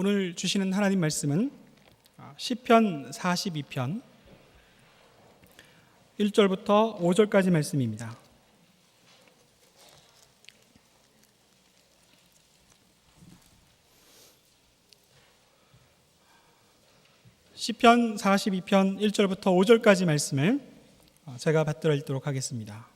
오늘 주시는 하나님 말씀은 시편 42편 1절부터 5절까지 말씀입니다. 시편 42편 1절부터 5절까지 말씀을 제가 받들어 읽도록 하겠습니다.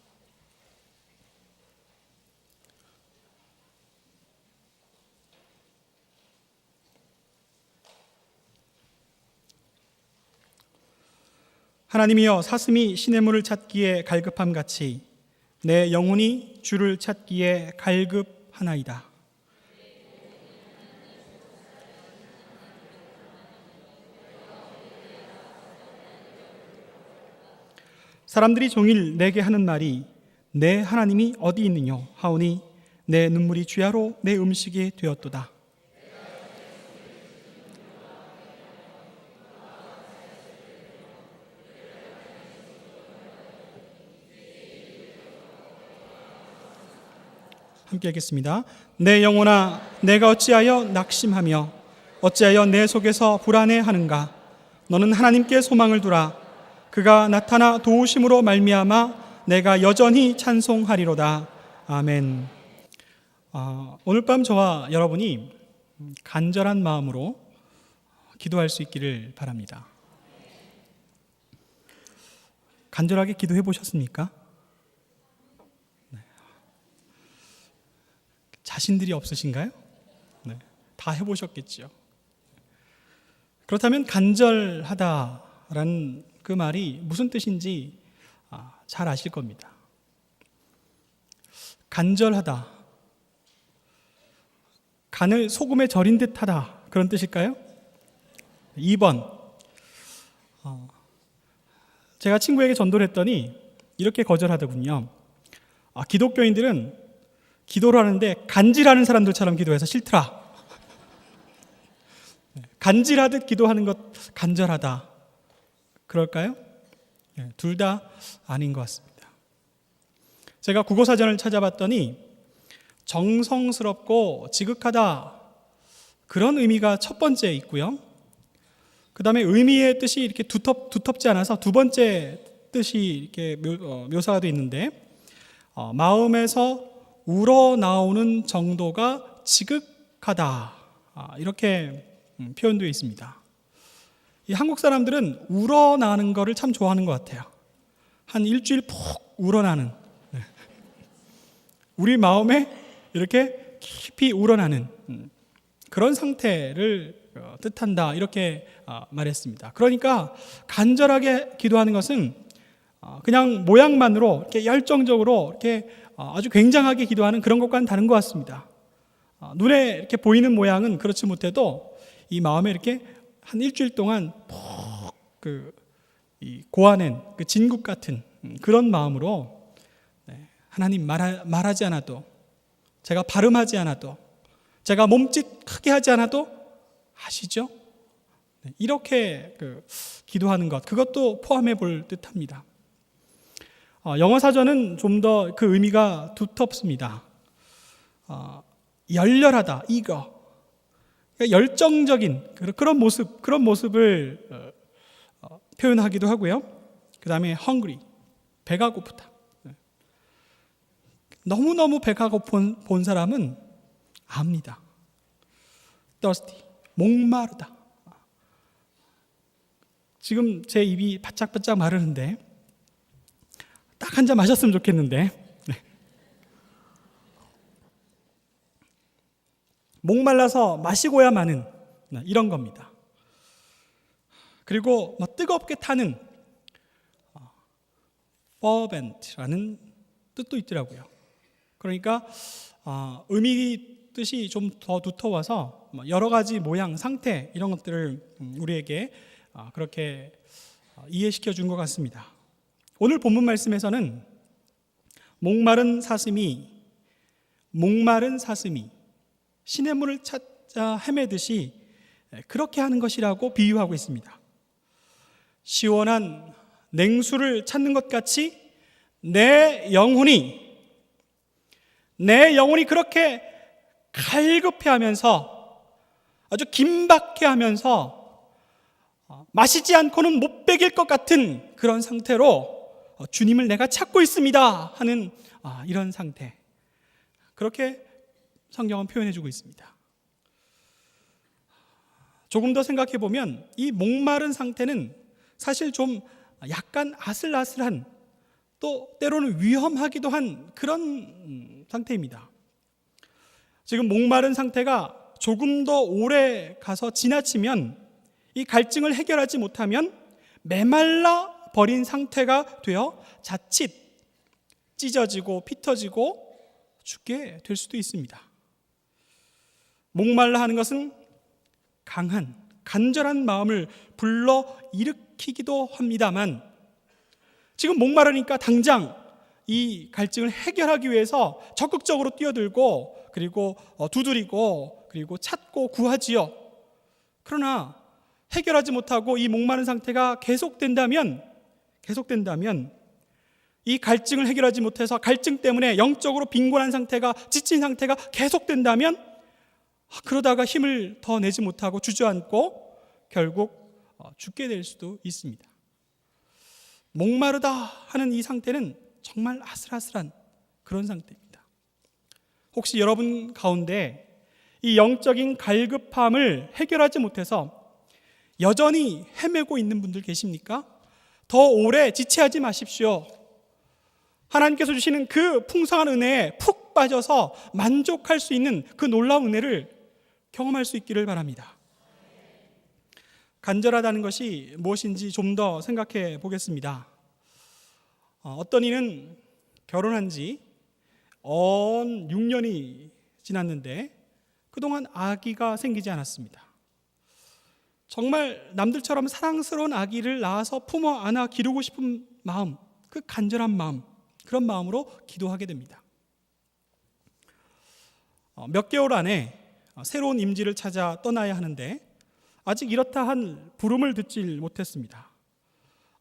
하나님이여 사슴이 시냇물을 찾기에 갈급함 같이 내 영혼이 주를 찾기에 갈급하나이다. 사람들이 종일 내게 하는 말이 내 하나님이 어디 있느냐 하오니 내 눈물이 주야로 내 음식이 되었도다. 함께 하겠습니다. 내 영혼아, 내가 어찌하여 낙심하며 어찌하여 내 속에서 불안해하는가? 너는 하나님께 소망을 두라. 그가 나타나 도우심으로 말미암아 내가 여전히 찬송하리로다. 아멘. 아, 오늘 밤 저와 여러분이 간절한 마음으로 기도할 수 있기를 바랍니다. 간절하게 기도해 보셨습니까? 자신들이 없으신가요? 네, 다 해보셨겠죠. 그렇다면 간절하다라는 그 말이 무슨 뜻인지 아, 잘 아실 겁니다. 간절하다. 간을 소금에 절인 듯하다. 그런 뜻일까요? 2번. 어, 제가 친구에게 전도를 했더니 이렇게 거절하더군요. 아, 기독교인들은 기도를 하는데 간질하는 사람들처럼 기도해서 싫더라. 간질하듯 기도하는 것 간절하다. 그럴까요? 네, 둘다 아닌 것 같습니다. 제가 국어사전을 찾아봤더니 정성스럽고 지극하다 그런 의미가 첫 번째 있고요. 그 다음에 의미의 뜻이 이렇게 두텁, 두텁지 않아서 두 번째 뜻이 이렇게 묘, 어, 사가 되어 있는데 어, 마음에서 우러 나오는 정도가 지극하다 아, 이렇게 음, 표현되어 있습니다. 이 한국 사람들은 우러나는 것을 참 좋아하는 것 같아요. 한 일주일 푹 우러나는 네. 우리 마음에 이렇게 깊이 우러나는 음, 그런 상태를 어, 뜻한다 이렇게 어, 말했습니다. 그러니까 간절하게 기도하는 것은 어, 그냥 모양만으로 이렇게 열정적으로 이렇게 아주 굉장하게 기도하는 그런 것과는 다른 것 같습니다. 눈에 이렇게 보이는 모양은 그렇지 못해도 이 마음에 이렇게 한 일주일 동안 푹그 고아낸 그 진국 같은 음, 그런 마음으로 네, 하나님 말하, 말하지 않아도 제가 발음하지 않아도 제가 몸짓 크게 하지 않아도 아시죠? 네, 이렇게 그 기도하는 것 그것도 포함해 볼 듯합니다. 어, 영어 사전은 좀 더 그 의미가 두텁습니다. 어, 열렬하다, 이거. 그러니까 열정적인 그런 모습, 그런 모습을 어, 어, 표현하기도 하고요. 그 다음에 hungry, 배가 고프다. 네. 너무너무 배가 고픈 본 사람은 압니다. thirsty, 목마르다. 지금 제 입이 바짝바짝 마르는데 딱 한 잔 마셨으면 좋겠는데 목말라서 마시고야 마는 네, 이런 겁니다. 그리고 뭐 뜨겁게 타는 fervent라는 뜻도 있더라고요. 그러니까 어, 의미 뜻이 좀 더 두터워서 뭐 여러 가지 모양, 상태 이런 것들을 음, 우리에게 어, 그렇게 어, 이해시켜 준 것 같습니다. 오늘 본문 말씀에서는 목마른 사슴이 목마른 사슴이 신의 물을 찾아 헤매듯이 그렇게 하는 것이라고 비유하고 있습니다. 시원한 냉수를 찾는 것 같이 내 영혼이 내 영혼이 그렇게 갈급해 하면서 아주 긴박해 하면서 어, 마시지 않고는 못 베길 것 같은 그런 상태로 어, 주님을 내가 찾고 있습니다 하는 아, 이런 상태 그렇게 성경은 표현해주고 있습니다. 조금 더 생각해 보면 이 목마른 상태는 사실 좀 약간 아슬아슬한 또 때로는 위험하기도 한 그런 음, 상태입니다. 지금 목마른 상태가 조금 더 오래 가서 지나치면 이 갈증을 해결하지 못하면 메말라 버린 상태가 되어 자칫 찢어지고 피터지고 죽게 될 수도 있습니다. 목말라 하는 것은 강한 간절한 마음을 불러 일으키기도 합니다만 지금 목마르니까 당장 이 갈증을 해결하기 위해서 적극적으로 뛰어들고 그리고 어, 두드리고 그리고 찾고 구하지요. 그러나 해결하지 못하고 이 목마른 상태가 계속된다면 계속된다면 이 갈증을 해결하지 못해서 갈증 때문에 영적으로 빈곤한 상태가 지친 상태가 계속된다면 아, 그러다가 힘을 더 내지 못하고 주저앉고 결국 어, 죽게 될 수도 있습니다. 목마르다 하는 이 상태는 정말 아슬아슬한 그런 상태입니다. 혹시 여러분 가운데 이 영적인 갈급함을 해결하지 못해서 여전히 헤매고 있는 분들 계십니까? 더 오래 지체하지 마십시오. 하나님께서 주시는 그 풍성한 은혜에 푹 빠져서 만족할 수 있는 그 놀라운 은혜를 경험할 수 있기를 바랍니다. 간절하다는 것이 무엇인지 좀 더 생각해 보겠습니다. 어, 어떤 이는 결혼한 지 언 6년이 지났는데 그동안 아기가 생기지 않았습니다. 정말 남들처럼 사랑스러운 아기를 낳아서 품어 안아 기르고 싶은 마음, 그 간절한 마음, 그런 마음으로 기도하게 됩니다. 어, 몇 개월 안에 새로운 임지를 찾아 떠나야 하는데 아직 이렇다 한 부름을 듣질 못했습니다.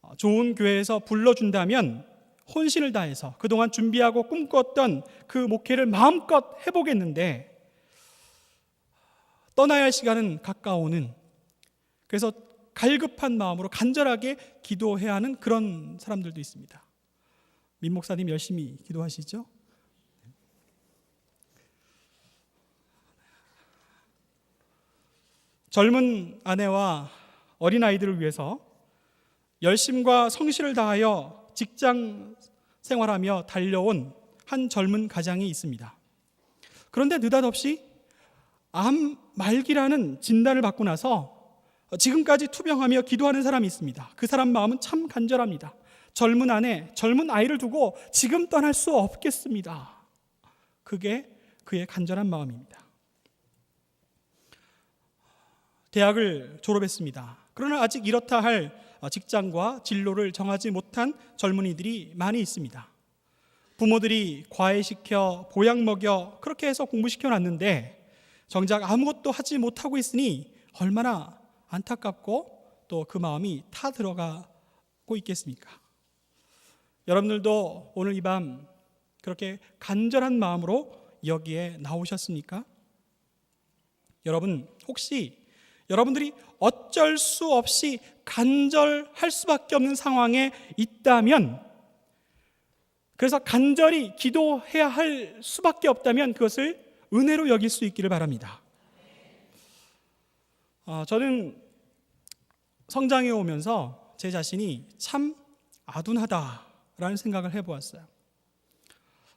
어, 좋은 교회에서 불러준다면 혼신을 다해서 그동안 준비하고 꿈꿨던 그 목회를 마음껏 해보겠는데 떠나야 할 시간은 가까워오는 그래서 갈급한 마음으로 간절하게 기도해야 하는 그런 사람들도 있습니다. 민 목사님 열심히 기도하시죠? 젊은 아내와 어린 아이들을 위해서 열심과 성실을 다하여 직장 생활하며 달려온 한 젊은 가장이 있습니다. 그런데 느닷없이 암 말기라는 진단을 받고 나서 지금까지 투병하며 기도하는 사람이 있습니다. 그 사람 마음은 참 간절합니다. 젊은 아내, 젊은 아이를 두고 지금 떠날 수 없겠습니다. 그게 그의 간절한 마음입니다. 대학을 졸업했습니다. 그러나 아직 이렇다 할 직장과 진로를 정하지 못한 젊은이들이 많이 있습니다. 부모들이 과외시켜 보약 먹여 그렇게 해서 공부시켜 놨는데 정작 아무것도 하지 못하고 있으니 얼마나 안타깝고 또 그 마음이 타 들어가고 있겠습니까? 여러분들도 오늘 이 밤 그렇게 간절한 마음으로 여기에 나오셨습니까? 여러분 혹시 여러분들이 어쩔 수 없이 간절할 수밖에 없는 상황에 있다면 그래서 간절히 기도해야 할 수밖에 없다면 그것을 은혜로 여길 수 있기를 바랍니다. 아, 저는 성장해 오면서 제 자신이 참 아둔하다라는 생각을 해보았어요.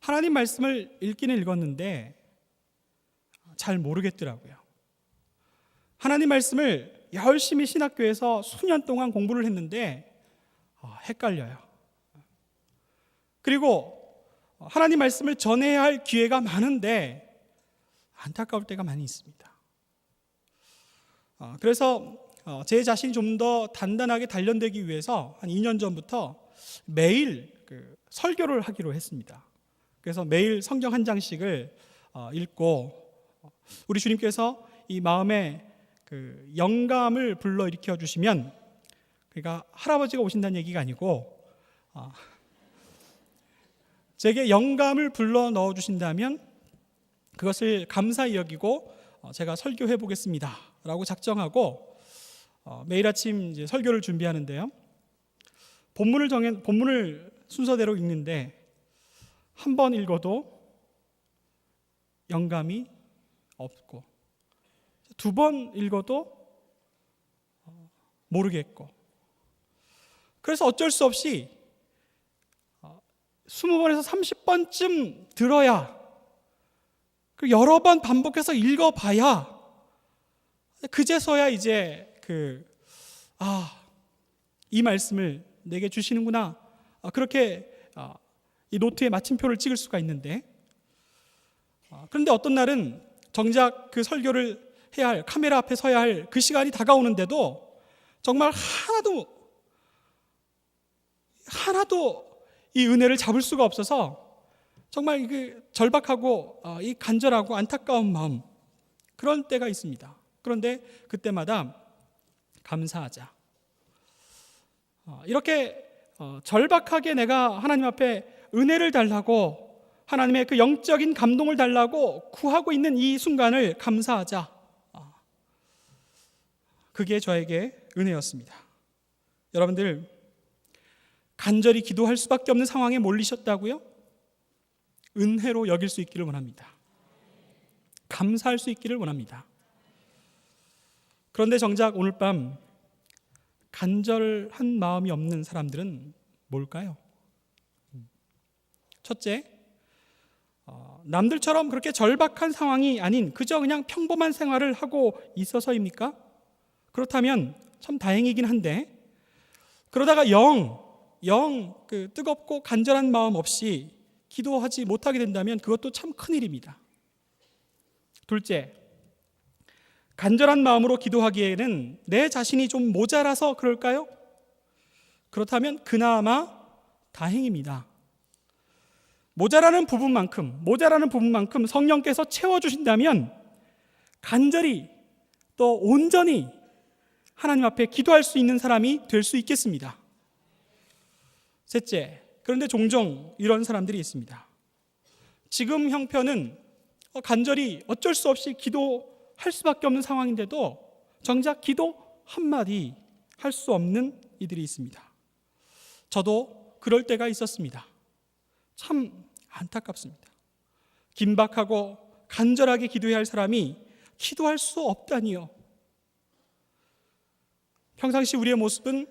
하나님 말씀을 읽기는 읽었는데 잘 모르겠더라고요. 하나님 말씀을 열심히 신학교에서 수년 동안 공부를 했는데 어, 헷갈려요. 그리고 하나님 말씀을 전해야 할 기회가 많은데 안타까울 때가 많이 있습니다. 어, 그래서 어, 제 자신이 좀 더 단단하게 단련되기 위해서 한 2년 전부터 매일 그 설교를 하기로 했습니다. 그래서 매일 성경 한 장씩을 읽고 우리 주님께서 이 마음에 그 영감을 불러 일으켜 주시면 그러니까 할아버지가 오신다는 얘기가 아니고 어, 제게 영감을 불러 넣어 주신다면 그것을 감사히 여기고 어, 제가 설교해 보겠습니다. 설교라고 작정하고 어, 매일 아침 이제 설교를 준비하는데요. 본문을 정해 본문을 순서대로 읽는데 한 번 읽어도 영감이 없고 두 번 읽어도 어, 모르겠고 그래서 어쩔 수 없이 20번에서 30번쯤 들어야 여러 번 반복해서 읽어봐야 그제서야 이제 그 아, 이 말씀을 내게 주시는구나. 아, 그렇게 아, 이 노트에 마침표를 찍을 수가 있는데 아, 그런데 어떤 날은 정작 그 설교를 해야 할 카메라 앞에 서야 할 그 시간이 다가오는데도 정말 하나도 하나도 이 은혜를 잡을 수가 없어서 정말 그 절박하고 어, 이 간절하고 안타까운 마음 그런 때가 있습니다. 그런데 그때마다 감사하자. 어, 이렇게 어, 절박하게 내가 하나님 앞에 은혜를 달라고 하나님의 그 영적인 감동을 달라고 구하고 있는 이 순간을 감사하자. 어, 그게 저에게 은혜였습니다. 여러분들 간절히 기도할 수밖에 없는 상황에 몰리셨다고요? 은혜로 여길 수 있기를 원합니다. 감사할 수 있기를 원합니다. 그런데 정작 오늘 밤 간절한 마음이 없는 사람들은 뭘까요? 첫째, 어, 남들처럼 그렇게 절박한 상황이 아닌 그저 그냥 평범한 생활을 하고 있어서입니까? 그렇다면 참 다행이긴 한데 그러다가 영, 영 그 뜨겁고 간절한 마음 없이 기도하지 못하게 된다면 그것도 참 큰일입니다. 둘째, 간절한 마음으로 기도하기에는 내 자신이 좀 모자라서 그럴까요? 그렇다면 그나마 다행입니다. 모자라는 부분만큼, 모자라는 부분만큼 성령께서 채워주신다면 간절히 또 온전히 하나님 앞에 기도할 수 있는 사람이 될 수 있겠습니다. 셋째, 그런데 종종 이런 사람들이 있습니다. 지금 형편은 간절히 어쩔 수 없이 기도 할 수밖에 없는 상황인데도 정작 기도 한마디 할 수 없는 이들이 있습니다. 저도 그럴 때가 있었습니다. 참 안타깝습니다. 긴박하고 간절하게 기도해야 할 사람이 기도할 수 없다니요. 평상시 우리의 모습은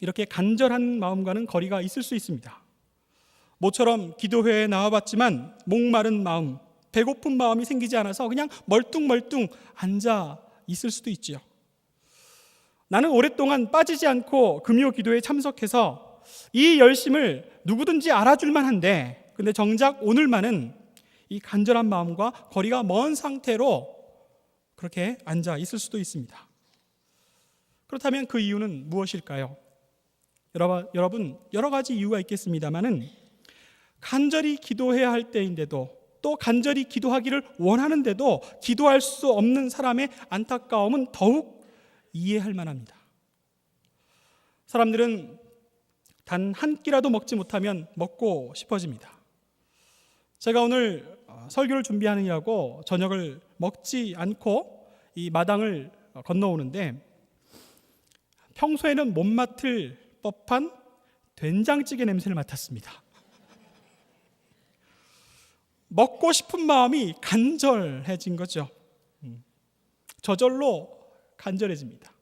이렇게 간절한 마음과는 거리가 있을 수 있습니다. 모처럼 기도회에 나와봤지만 목마른 마음, 배고픈 마음이 생기지 않아서 그냥 멀뚱멀뚱 앉아 있을 수도 있지요. 나는 오랫동안 빠지지 않고 금요 기도에 참석해서 이 열심을 누구든지 알아줄 만한데, 근데 정작 오늘만은 이 간절한 마음과 거리가 먼 상태로 그렇게 앉아 있을 수도 있습니다. 그렇다면 그 이유는 무엇일까요? 여러분, 여러 가지 이유가 있겠습니다만은 간절히 기도해야 할 때인데도 또 간절히 기도하기를 원하는데도 기도할 수 없는 사람의 안타까움은 더욱 이해할 만합니다. 사람들은 단 한 끼라도 먹지 못하면 먹고 싶어집니다. 제가 오늘 어, 설교를 준비하느냐고 저녁을 먹지 않고 이 마당을 건너오는데 평소에는 못 맡을 법한 된장찌개 냄새를 맡았습니다. 먹고 싶은 마음이 간절해진 거죠. 음. 저절로 간절해집니다.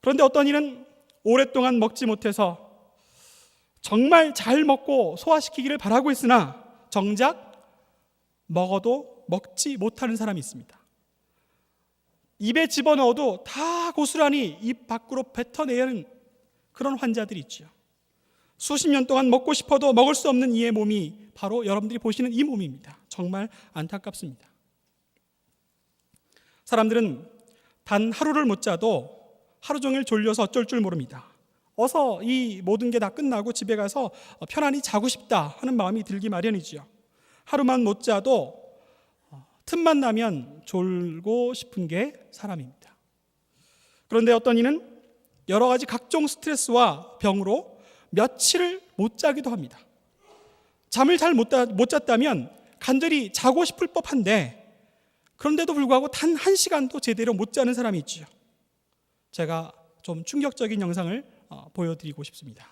그런데 어떤 이는 오랫동안 먹지 못해서 정말 잘 먹고 소화시키기를 바라고 있으나 정작 먹어도 먹지 못하는 사람이 있습니다. 입에 집어넣어도 다 고스란히 입 밖으로 뱉어내는 그런 환자들이 있죠. 수십 년 동안 먹고 싶어도 먹을 수 없는 이의 몸이 바로 여러분들이 보시는 이 몸입니다. 정말 안타깝습니다. 사람들은 단 하루를 못 자도 하루 종일 졸려서 어쩔 줄 모릅니다. 어서 이 모든 게 다 끝나고 집에 가서 편안히 자고 싶다 하는 마음이 들기 마련이지요. 하루만 못 자도 틈만 나면 졸고 싶은 게 사람입니다. 그런데 어떤 이는 여러 가지 각종 스트레스와 병으로 며칠을 못 자기도 합니다. 잠을 잘 못 잤다면 간절히 자고 싶을 법한데 그런데도 불구하고 단 한 시간도 제대로 못 자는 사람이 있지요. 제가 좀 충격적인 영상을 어, 보여드리고 싶습니다.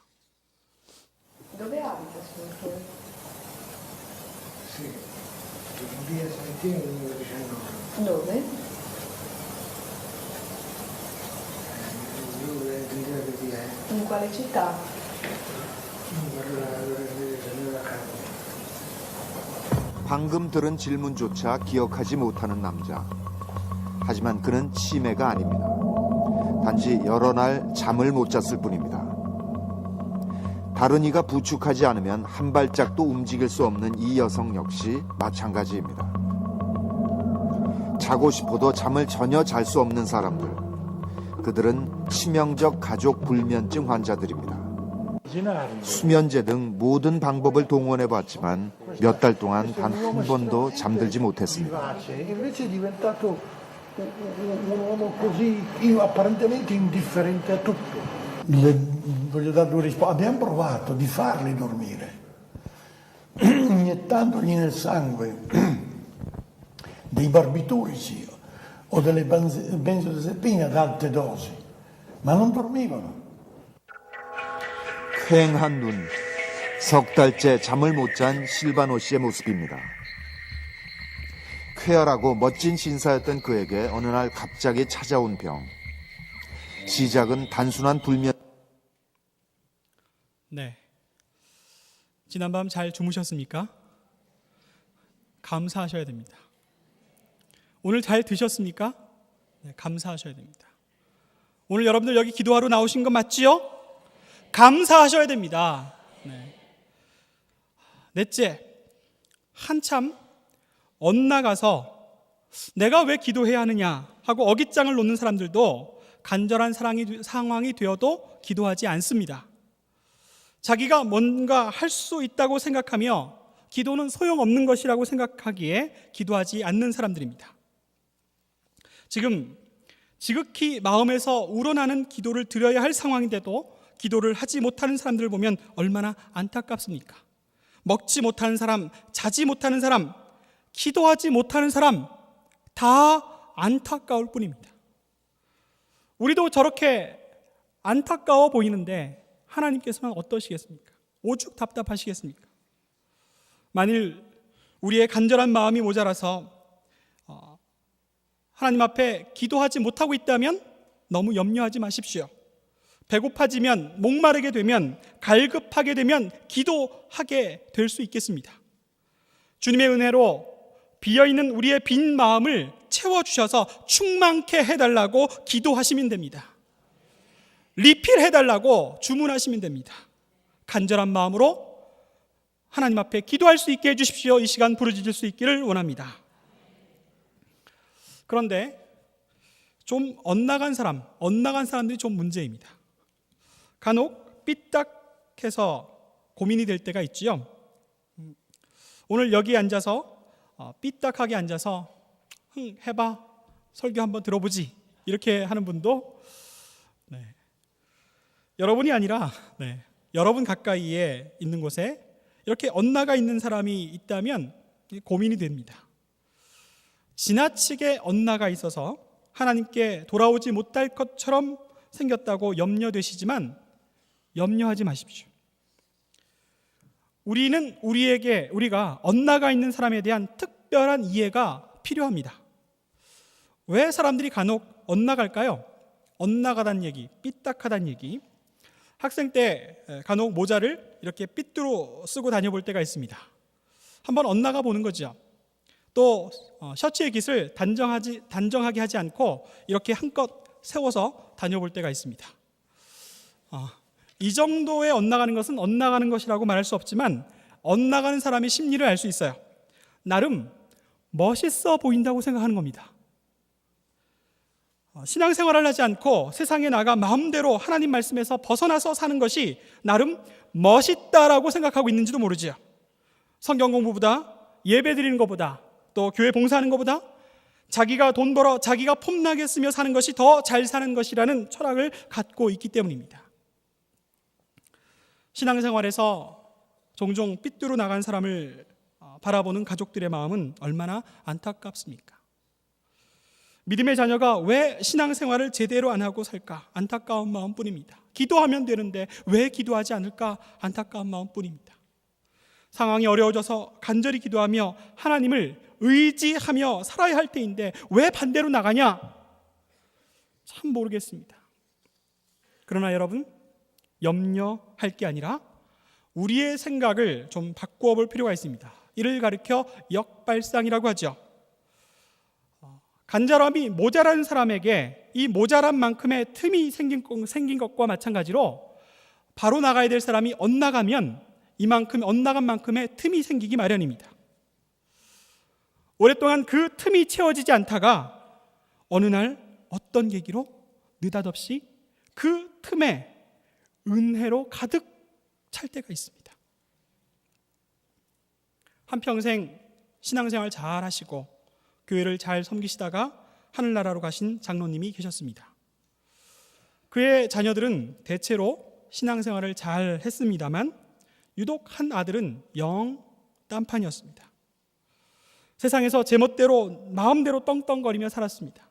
방금 들은 질문조차 기억하지 못하는 남자. 하지만 그는 치매가 아닙니다. 단지 여러 날 잠을 못 잤을 뿐입니다. 다른 이가 부축하지 않으면 한 발짝도 움직일 수 없는 이 여성 역시 마찬가지입니다. 자고 싶어도 잠을 전혀 잘 수 없는 사람들. 그들은 치명적 가족 불면증 환자들입니다. 수면제 등 모든 방법을 동원해 봤지만 몇 달 동안 단 한 번도 잠들지 못했습니다. Vivace, invece è diventato un, un- un uomo così in- apparentemente indifferente a tutto. Le- voglio dare due risposte. Abbiamo provato di farli dormire, iniettandogli nel sangue dei barbiturici o delle benze- benzodiazepine ad alte dosi, ma non dormivano. 쾌행한 눈, 석 달째 잠을 못 잔 실바노 씨의 모습입니다. 쾌활하고 멋진 신사였던 그에게 어느 날 갑자기 찾아온 병. 시작은 단순한 불면 네. 지난밤 잘 주무셨습니까? 감사하셔야 됩니다. 오늘 잘 드셨습니까? 네, 감사하셔야 됩니다. 오늘 여러분들 여기 기도하러 나오신 거 맞지요? 감사하셔야 됩니다. 네. 넷째, 한참 엇나가서 내가 왜 기도해야 하느냐 하고 어깃장을 놓는 사람들도 간절한 사랑이, 상황이 되어도 기도하지 않습니다. 자기가 뭔가 할 수 있다고 생각하며 기도는 소용없는 것이라고 생각하기에 기도하지 않는 사람들입니다. 지금 지극히 마음에서 우러나는 기도를 드려야 할 상황인데도 기도를 하지 못하는 사람들을 보면 얼마나 안타깝습니까? 먹지 못하는 사람, 자지 못하는 사람, 기도하지 못하는 사람 다 안타까울 뿐입니다. 우리도 저렇게 안타까워 보이는데 하나님께서는 어떠시겠습니까? 오죽 답답하시겠습니까? 만일 우리의 간절한 마음이 모자라서 어, 하나님 앞에 기도하지 못하고 있다면 너무 염려하지 마십시오. 배고파지면 목마르게 되면 갈급하게 되면 기도하게 될 수 있겠습니다. 주님의 은혜로 비어 있는 우리의 빈 마음을 채워 주셔서 충만케 해 달라고 기도하시면 됩니다. 리필해 달라고 주문하시면 됩니다. 간절한 마음으로 하나님 앞에 기도할 수 있게 해 주십시오. 이 시간 부르짖을 수 있기를 원합니다. 그런데 좀 엇나간 사람, 엇나간 사람들이 좀 문제입니다. 간혹 삐딱해서 고민이 될 때가 있지요. 음, 오늘 여기 앉아서 어, 삐딱하게 앉아서 흥, 해봐 설교 한번 들어보지 이렇게 하는 분도 네. 여러분이 아니라 네, 여러분 가까이에 있는 곳에 이렇게 엇나가 있는 사람이 있다면 고민이 됩니다. 지나치게 엇나가 있어서 하나님께 돌아오지 못할 것처럼 생겼다고 염려되시지만 염려하지 마십시오. 우리는 우리에게 우리가 엇나가 있는 사람에 대한 특별한 이해가 필요합니다. 왜 사람들이 간혹 엇나갈까요? 엇나가다는 얘기, 삐딱하다는 얘기. 학생 때 간혹 모자를 이렇게 삐뚤어 쓰고 다녀볼 때가 있습니다. 한번 엇나가 보는 거죠. 또 어, 셔츠의 깃을 단정하지 단정하게 하지 않고 이렇게 한껏 세워서 다녀볼 때가 있습니다. 어, 이 정도의 엇나가는 것은 엇나가는 것이라고 말할 수 없지만 엇나가는 사람의 심리를 알 수 있어요. 나름 멋있어 보인다고 생각하는 겁니다. 어, 신앙생활을 하지 않고 세상에 나가 마음대로 하나님 말씀에서 벗어나서 사는 것이 나름 멋있다라고 생각하고 있는지도 모르지요. 성경 공부보다 예배 드리는 것보다 또 교회 봉사하는 것보다 자기가 돈 벌어 자기가 폼나게 쓰며 사는 것이 더 잘 사는 것이라는 철학을 갖고 있기 때문입니다. 신앙생활에서 종종 삐뚤어 나간 사람을 어, 바라보는 가족들의 마음은 얼마나 안타깝습니까? 믿음의 자녀가 왜 신앙생활을 제대로 안 하고 살까? 안타까운 마음뿐입니다. 기도하면 되는데 왜 기도하지 않을까? 안타까운 마음뿐입니다. 상황이 어려워져서 간절히 기도하며 하나님을 의지하며 살아야 할 때인데 왜 반대로 나가냐? 참 모르겠습니다. 그러나 여러분, 염려할 게 아니라 우리의 생각을 좀 바꾸어 볼 필요가 있습니다. 이를 가리켜 역발상이라고 하죠. 어, 간절함이 모자란 사람에게 이 모자란 만큼의 틈이 생긴, 것- 생긴 것과 마찬가지로 바로 나가야 될 사람이 엇나가면 이만큼 엇나간 만큼의 틈이 생기기 마련입니다. 오랫동안 그 틈이 채워지지 않다가 어느 날 어떤 계기로 느닷없이 그 틈에 은혜로 가득 찰 때가 있습니다. 한평생 신앙생활 잘 하시고 교회를 잘 섬기시다가 하늘나라로 가신 장로님이 계셨습니다. 그의 자녀들은 대체로 신앙생활을 잘 했습니다만 유독 한 아들은 영 딴판이었습니다. 세상에서 제멋대로 마음대로 떵떵거리며 살았습니다.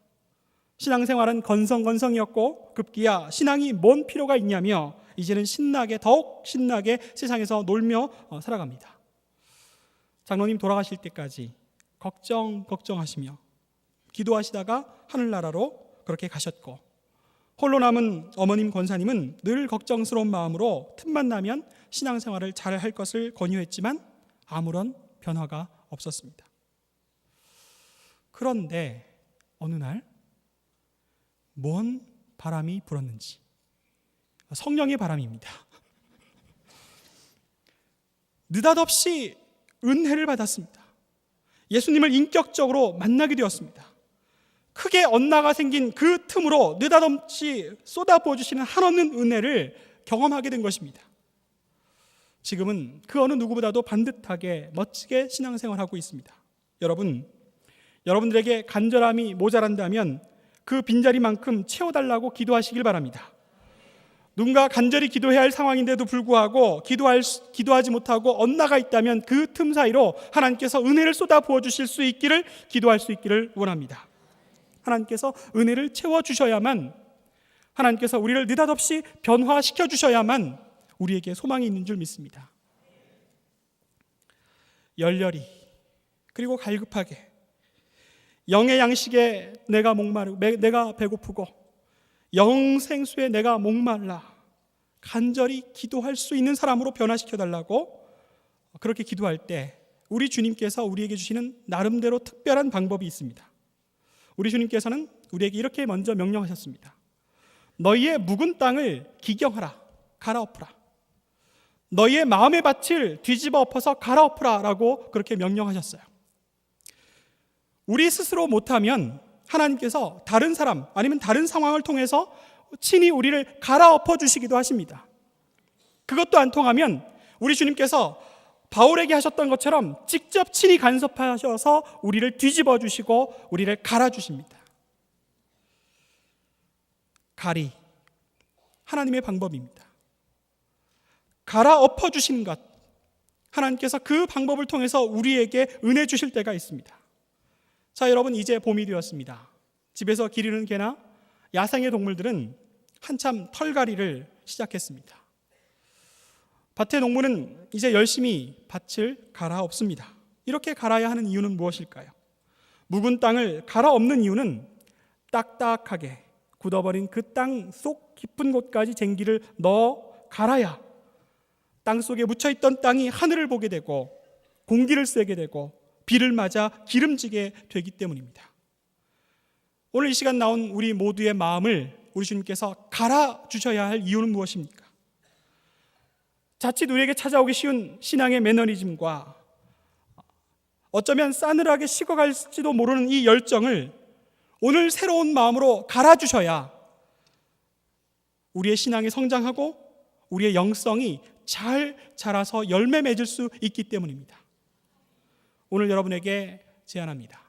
신앙생활은 건성건성이었고 급기야 신앙이 뭔 필요가 있냐며 이제는 신나게 더욱 신나게 세상에서 놀며 어, 살아갑니다. 장로님 돌아가실 때까지 걱정 걱정하시며 기도하시다가 하늘나라로 그렇게 가셨고 홀로 남은 어머님 권사님은 늘 걱정스러운 마음으로 틈만 나면 신앙생활을 잘 할 것을 권유했지만 아무런 변화가 없었습니다. 그런데 어느 날 뭔 바람이 불었는지 성령의 바람입니다. 느닷없이 은혜를 받았습니다. 예수님을 인격적으로 만나게 되었습니다. 크게 엇나가 생긴 그 틈으로 느닷없이 쏟아부어 주시는 한없는 은혜를 경험하게 된 것입니다. 지금은 그 어느 누구보다도 반듯하게 멋지게 신앙생활하고 있습니다. 여러분, 여러분들에게 간절함이 모자란다면 그 빈자리만큼 채워달라고 기도하시길 바랍니다. 누군가 간절히 기도해야 할 상황인데도 불구하고 기도할, 수- 기도하지 못하고 엇나가 있다면 그 틈 사이로 하나님께서 은혜를 쏟아 부어 주실 수 있기를 기도할 수 있기를 원합니다. 하나님께서 은혜를 채워 주셔야만 하나님께서 우리를 느닷없이 변화시켜 주셔야만 우리에게 소망이 있는 줄 믿습니다. 열렬히 그리고 갈급하게 영의 양식에 내가 목마르고 매- 내가 배고프고 영생수에 내가 목말라 간절히 기도할 수 있는 사람으로 변화시켜 달라고 그렇게 기도할 때 우리 주님께서 우리에게 주시는 나름대로 특별한 방법이 있습니다. 우리 주님께서는 우리에게 이렇게 먼저 명령하셨습니다. 너희의 묵은 땅을 기경하라, 갈아엎으라. 너희의 마음의 밭을 뒤집어 엎어서 갈아엎으라라고 그렇게 명령하셨어요. 우리 스스로 못하면 하나님께서 다른 사람 아니면 다른 상황을 통해서 친히 우리를 갈아엎어 주시기도 하십니다. 그것도 안 통하면 우리 주님께서 바울에게 하셨던 것처럼 직접 친히 간섭하셔서 우리를 뒤집어 주시고 우리를 갈아 주십니다. 갈이 하나님의 방법입니다. 갈아엎어 주시는 것 하나님께서 그 방법을 통해서 우리에게 은혜 주실 때가 있습니다. 자, 여러분 이제 봄이 되었습니다. 집에서 기르는 개나 야생의 동물들은 한참 털갈이를 시작했습니다. 밭의 농부는 이제 열심히 밭을 갈아엎습니다. 이렇게 갈아야 하는 이유는 무엇일까요? 묵은 땅을 갈아엎는 이유는 딱딱하게 굳어버린 그 땅 속 깊은 곳까지 쟁기를 넣어 갈아야 땅 속에 묻혀있던 땅이 하늘을 보게 되고 공기를 쐬게 되고 비를 맞아 기름지게 되기 때문입니다. 오늘 이 시간 나온 우리 모두의 마음을 우리 주님께서 갈아 주셔야 할 이유는 무엇입니까? 자칫 우리에게 찾아오기 쉬운 신앙의 매너리즘과 어쩌면 싸늘하게 식어갈지도 모르는 이 열정을 오늘 새로운 마음으로 갈아 주셔야 우리의 신앙이 성장하고 우리의 영성이 잘 자라서 열매 맺을 수 있기 때문입니다. 오늘 여러분에게 제안합니다.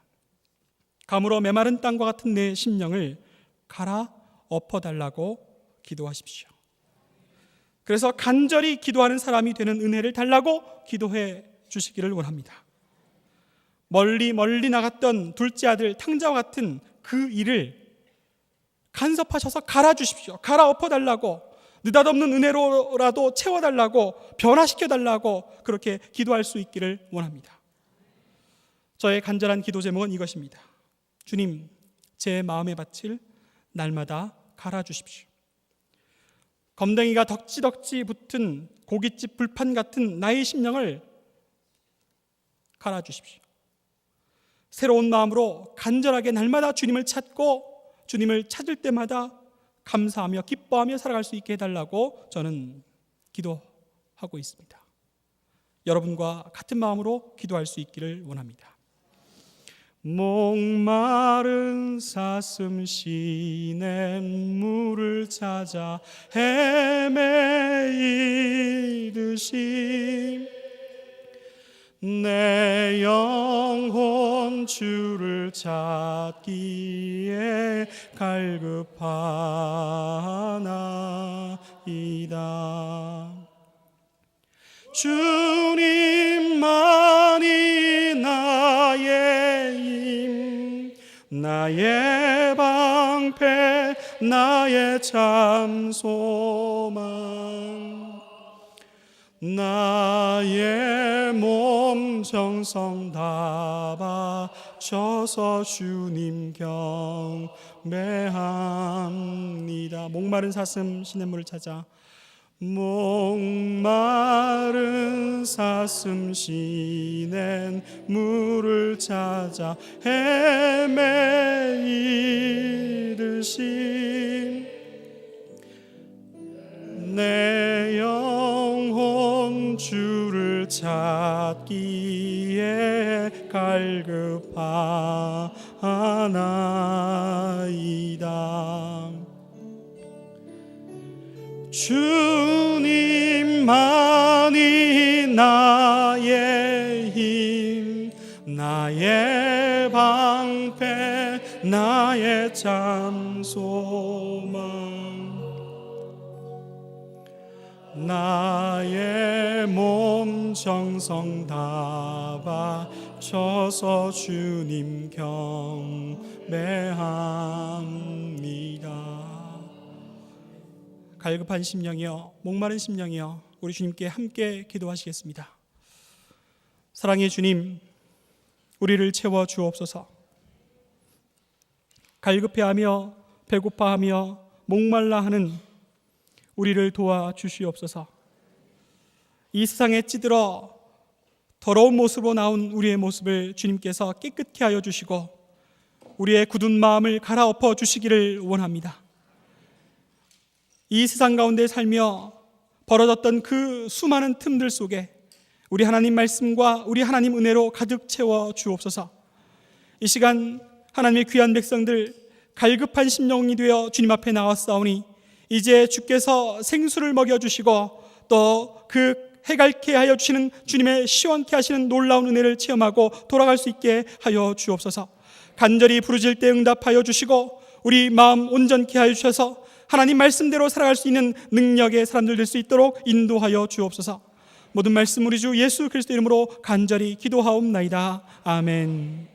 가물어 메마른 땅과 같은 내 심령을 갈아 엎어달라고 기도하십시오. 그래서 간절히 기도하는 사람이 되는 은혜를 달라고 기도해 주시기를 원합니다. 멀리 멀리 나갔던 둘째 아들 탕자와 같은 그 일을 간섭하셔서 갈아 주십시오. 갈아 엎어 달라고 느닷없는 은혜로라도 채워 달라고 변화시켜 달라고 그렇게 기도할 수 있기를 원합니다. 저의 간절한 기도 제목은 이것입니다. 주님, 제 마음에 밭을 날마다 갈아 주십시오. 검댕이가 덕지덕지 붙은 고깃집 불판 같은 나의 심령을 갈아 주십시오. 새로운 마음으로 간절하게 날마다 주님을 찾고 주님을 찾을 때마다 감사하며 기뻐하며 살아갈 수 있게 해달라고 저는 기도하고 있습니다. 여러분과 같은 마음으로 기도할 수 있기를 원합니다. 목마른 사슴 시냇 물을 찾아 헤매이듯이 내 영혼 주를 찾기에 갈급하나이다. 주님 나의 방패 나의 참 소망 나의 몸 정성 다 바쳐서 주님 경배합니다. 목마른 사슴 시냇물을 찾아 목마른 사슴 시냇 물을 찾아 헤매이듯이 내 영혼 주를 찾기에 갈급하나이다. 주 나의 참 소망 나의 몸 정성 다 바쳐서 주님 경배합니다. 갈급한 심령이여 목마른 심령이여 우리 주님께 함께 기도하시겠습니다. 사랑의 주님 우리를 채워 주옵소서. 갈급해하며 배고파하며 목말라 하는 우리를 도와 주시옵소서. 이 세상에 찌들어 더러운 모습으로 나온 우리의 모습을 주님께서 깨끗게 하여 주시고 우리의 굳은 마음을 갈아엎어 주시기를 원합니다. 이 세상 가운데 살며 벌어졌던 그 수많은 틈들 속에 우리 하나님 말씀과 우리 하나님 은혜로 가득 채워 주옵소서. 이 시간 하나님의 귀한 백성들 갈급한 심령이 되어 주님 앞에 나왔사오니 이제 주께서 생수를 먹여 주시고 또 그 해갈케 하여 주시는 주님의 시원케 하시는 놀라운 은혜를 체험하고 돌아갈 수 있게 하여 주옵소서. 간절히 부르질 때 응답하여 주시고 우리 마음 온전케 하여 주셔서 하나님 말씀대로 살아갈 수 있는 능력의 사람들 될 수 있도록 인도하여 주옵소서. 모든 말씀 우리 주 예수 그리스도 이름으로 간절히 기도하옵나이다. 아멘.